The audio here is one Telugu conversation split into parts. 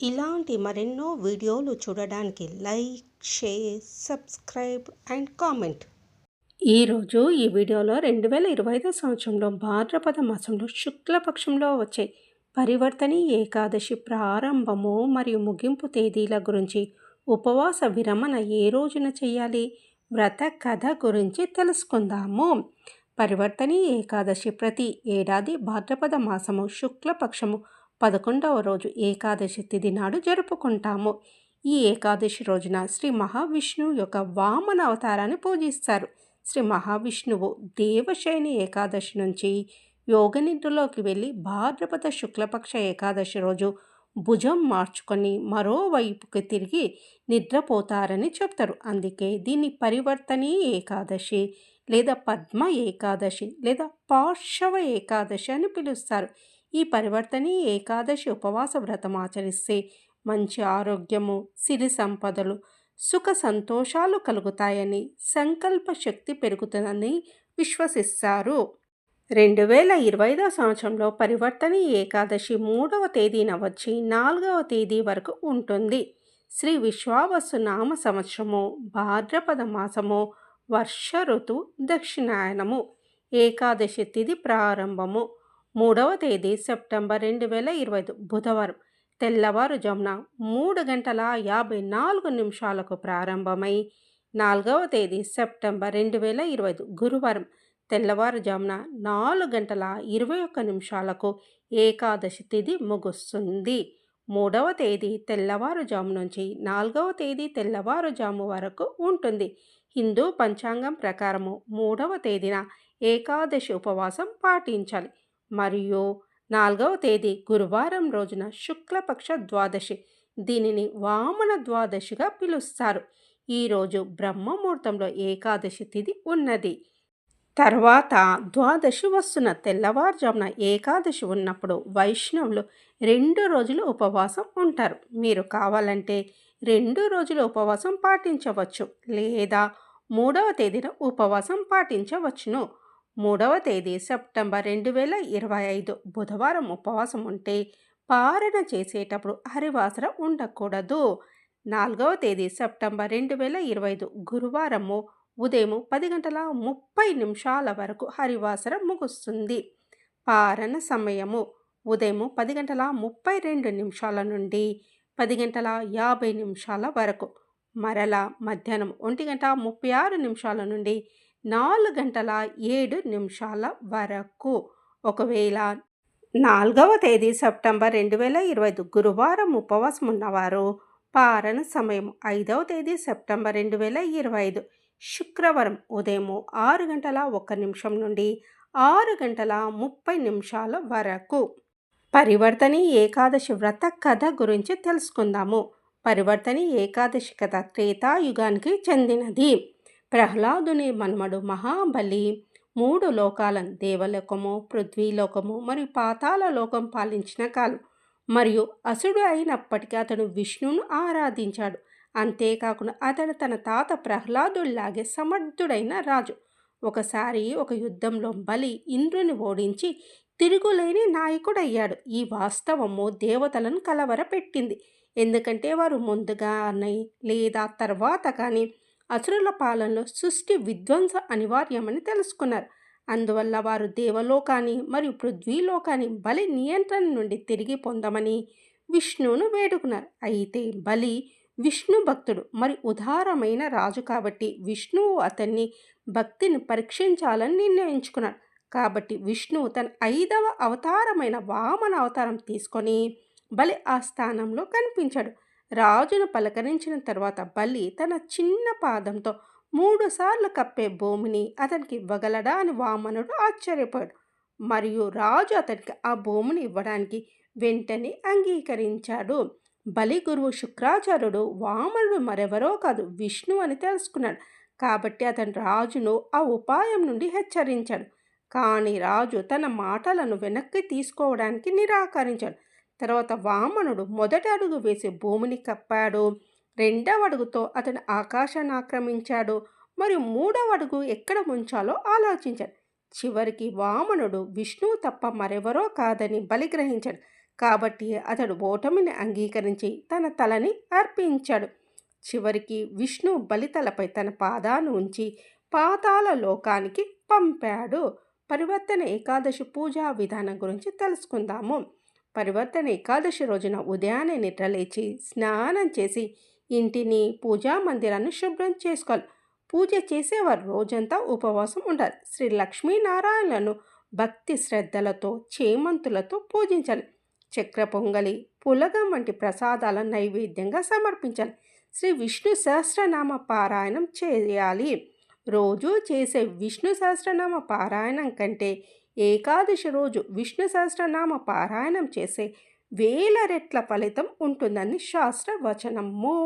ఇలాంటి మరెన్నో వీడియోలు చూడడానికి like share subscribe and comment. ఈరోజు ఈ వీడియోలో రెండు వేల ఇరవై ఐదో సంవత్సరంలో భాద్రపద మాసంలో శుక్లపక్షంలో వచ్చే పరివర్తని ఏకాదశి ప్రారంభము మరియు ముగింపు తేదీల గురించి ఉపవాస విరమణ ఏ రోజున చేయాలి వ్రత కథ గురించి తెలుసుకుందాము. పరివర్తని ఏకాదశి ప్రతి ఏడాది భాద్రపద మాసము శుక్లపక్షము పదకొండవ రోజు ఏకాదశి తిథి నాడు జరుపుకుంటాము. ఈ ఏకాదశి రోజున శ్రీ మహావిష్ణువు యొక్క వామన అవతారాన్ని పూజిస్తారు. శ్రీ మహావిష్ణువు దేవశయని ఏకాదశి నుంచి యోగనిద్రలోకి వెళ్ళి భాద్రపద శుక్లపక్ష ఏకాదశి రోజు భుజం మార్చుకొని మరోవైపుకి తిరిగి నిద్రపోతారని చెప్తారు. అందుకే దీన్ని పరివర్తనీ ఏకాదశి లేదా పద్మ ఏకాదశి లేదా పార్శవ ఏకాదశి అని పిలుస్తారు. ఈ పరివర్తనీ ఏకాదశి ఉపవాస వ్రతం ఆచరిస్తే మంచి ఆరోగ్యము సిరి సంపదలు సుఖ సంతోషాలు కలుగుతాయని సంకల్ప శక్తి పెరుగుతుందని విశ్వసిస్తారు. రెండు వేల ఇరవై ఐదవ సంవత్సరంలో పరివర్తని ఏకాదశి మూడవ తేదీన వచ్చి నాలుగవ తేదీ వరకు ఉంటుంది. శ్రీ విశ్వావసు నామ సంవత్సరము భాద్రపద మాసము వర్ష ఋతు దక్షిణాయనము ఏకాదశి తిథి ప్రారంభము. మూడవ తేదీ సెప్టెంబర్ రెండు వేల ఇరవై ఐదు బుధవారం. తెల్లవారుజామున మూడు గంటల యాభై నాలుగు నిమిషాలకు ప్రారంభమై నాలుగవ తేదీ సెప్టెంబర్ రెండు వేల ఇరవై ఐదు గురువారం. తెల్లవారుజామున నాలుగు గంటల ఇరవై ఒక్క నిమిషాలకు ఏకాదశి తిథి ముగుస్తుంది. మూడవ తేదీ తెల్లవారుజాము నుంచి నాలుగవ తేదీ తెల్లవారుజాము వరకు ఉంటుంది. హిందూ పంచాంగం ప్రకారము మూడవ తేదీన ఏకాదశి ఉపవాసం పాటించాలి. మరియు నాలుగవ తేదీ గురువారం రోజున శుక్లపక్ష ద్వాదశి. దీనిని వామన ద్వాదశిగా పిలుస్తారు. ఈరోజు బ్రహ్మముహూర్తంలో ఏకాదశి తిథి ఉన్నది. తర్వాత ద్వాదశి వస్తున్న తెల్లవారుజామున ఏకాదశి ఉన్నప్పుడు వైష్ణవులు రెండు రోజులు ఉపవాసం ఉంటారు. మీరు కావాలంటే రెండు రోజులు ఉపవాసం పాటించవచ్చు లేదా మూడవ తేదీన ఉపవాసం పాటించవచ్చును. మూడవ తేదీ సెప్టెంబర్ రెండు వేల ఇరవై ఐదు బుధవారం ఉపవాసం ఉంటే పారణ చేసేటప్పుడు హరివాసర ఉండకూడదు. నాలుగవ తేదీ సెప్టెంబర్ రెండు వేల ఇరవై ఐదు గురువారము ఉదయం పది గంటల ముప్పై నిమిషాల వరకు హరివాసర ముగుస్తుంది. పారణ సమయము ఉదయం పది గంటల ముప్పై రెండు నిమిషాల నుండి పది గంటల యాభై నిమిషాల వరకు. మరలా మధ్యాహ్నం ఒంటి గంట ముప్పై ఆరు నిమిషాల నుండి నాలుగు గంటల ఏడు నిమిషాల వరకు. ఒకవేళ నాలుగవ తేదీ సెప్టెంబర్ రెండు వేల ఇరవై ఐదు గురువారం ఉపవాసం ఉన్నవారు పారణ సమయం ఐదవ తేదీ సెప్టెంబర్ రెండు వేల ఇరవై ఐదు శుక్రవారం ఉదయం ఆరు గంటల ఒక నిమిషం నుండి ఆరు గంటల ముప్పై నిమిషాల వరకు. పరివర్తని ఏకాదశి వ్రత కథ గురించి తెలుసుకుందాము. పరివర్తని ఏకాదశి కథ త్రేతాయుగానికి చెందినది. ప్రహ్లాదుని మన్మడు మహాబలి మూడు లోకాలను దేవలోకము పృథ్వీలోకము మరియు పాతాల లోకం పాలించిన కాలం. మరియు అసుడు అయినప్పటికీ అతడు విష్ణువును ఆరాధించాడు. అంతేకాకుండా అతడు తన తాత ప్రహ్లాదుల్లాగే సమర్థుడైన రాజు. ఒకసారి ఒక యుద్ధంలో బలి ఇంద్రుని ఓడించి తిరుగులేని నాయకుడయ్యాడు. ఈ వాస్తవము దేవతలను కలవరపెట్టింది. ఎందుకంటే వారు ముందుగానే లేదా తర్వాత కానీ అసురుల పాలనలో సృష్టి విధ్వంస అనివార్యమని తెలుసుకున్నారు. అందువల్ల వారు దేవలోకాన్ని మరియు పృథ్వీలోకాన్ని బలి నియంత్రణ నుండి తిరిగి పొందమని విష్ణువును వేడుకున్నారు. అయితే బలి విష్ణు భక్తుడు మరి ఉదారమైన రాజు కాబట్టి విష్ణువు అతన్ని భక్తిని పరీక్షించాలని నిర్ణయించుకున్నాడు కాబట్టి విష్ణువు తన ఐదవ అవతారమైన వామన అవతారం తీసుకొని బలి ఆ స్థానంలో కనిపించాడు. రాజును పలకరించిన తర్వాత బలి తన చిన్న పాదంతో మూడుసార్లు కప్పే భూమిని అతనికి ఇవ్వగలడా అని వామనుడు ఆశ్చర్యపోయాడు. మరియు రాజు అతనికి ఆ భూమిని ఇవ్వడానికి వెంటనే అంగీకరించాడు. బలి గురువు శుక్రాచార్యుడు వామనుడు మరెవరో కాదు విష్ణు అని తెలుసుకున్నాడు. కాబట్టి అతను రాజును ఆ ఉపాయం నుండి హెచ్చరించాడు. కానీ రాజు తన మాటలను వెనక్కి తీసుకోవడానికి నిరాకరించాడు. తర్వాత వామనుడు మొదటి అడుగు వేసి భూమిని కప్పాడు. రెండవ అడుగుతో అతను ఆకాశాన్ని ఆక్రమించాడు. మరియు మూడవ అడుగు ఎక్కడ ఉంచాలో ఆలోచించాడు. చివరికి వామనుడు విష్ణువు తప్ప మరెవరో కాదని బలి గ్రహించాడు కాబట్టి అతడు ఓటమిని అంగీకరించి తన తలని అర్పించాడు. చివరికి విష్ణు బలితలపై తన పాదాన్ని ఉంచి పాతాల లోకానికి పంపాడు. పరివర్తన ఏకాదశి పూజా విధానం గురించి తెలుసుకుందాము. పరివర్తన ఏకాదశి రోజున ఉదయాన్నే నిద్రలేచి స్నానం చేసి ఇంటిని పూజా మందిరాన్ని శుభ్రం చేసుకోవాలి. పూజ చేసేవారు రోజంతా ఉపవాసం ఉండాలి. శ్రీ లక్ష్మీనారాయణను భక్తి శ్రద్ధలతో చేమంతులతో పూజించాలి. చక్ర పొంగలి పులగం వంటి ప్రసాదాలను నైవేద్యంగా సమర్పించాలి. శ్రీ విష్ణు సహస్రనామ పారాయణం చేయాలి. రోజు చేసే విష్ణు సహస్రనామ పారాయణం కంటే ఏకాదశి రోజు విష్ణు సహస్రనామ పారాయణం చేసే వేల రెట్ల ఫలితం ఉంటుందని శాస్త్ర వచనము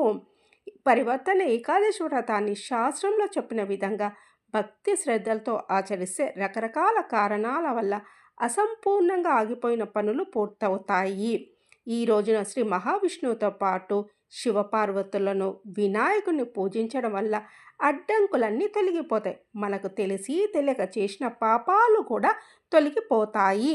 పరివర్తన ఏకాదశి వ్రతాన్ని శాస్త్రంలో చెప్పిన విధంగా భక్తి శ్రద్ధలతో ఆచరిస్తే రకరకాల కారణాల వల్ల అసంపూర్ణంగా ఆగిపోయిన పనులు పూర్తవుతాయి. ఈ రోజున శ్రీ మహావిష్ణువుతో పాటు శివపార్వతులను వినాయకుని పూజించడం వల్ల అడ్డంకులన్నీ తొలగిపోతాయి. మనకు తెలిసి తెలియక చేసిన పాపాలు కూడా తొలగిపోతాయి.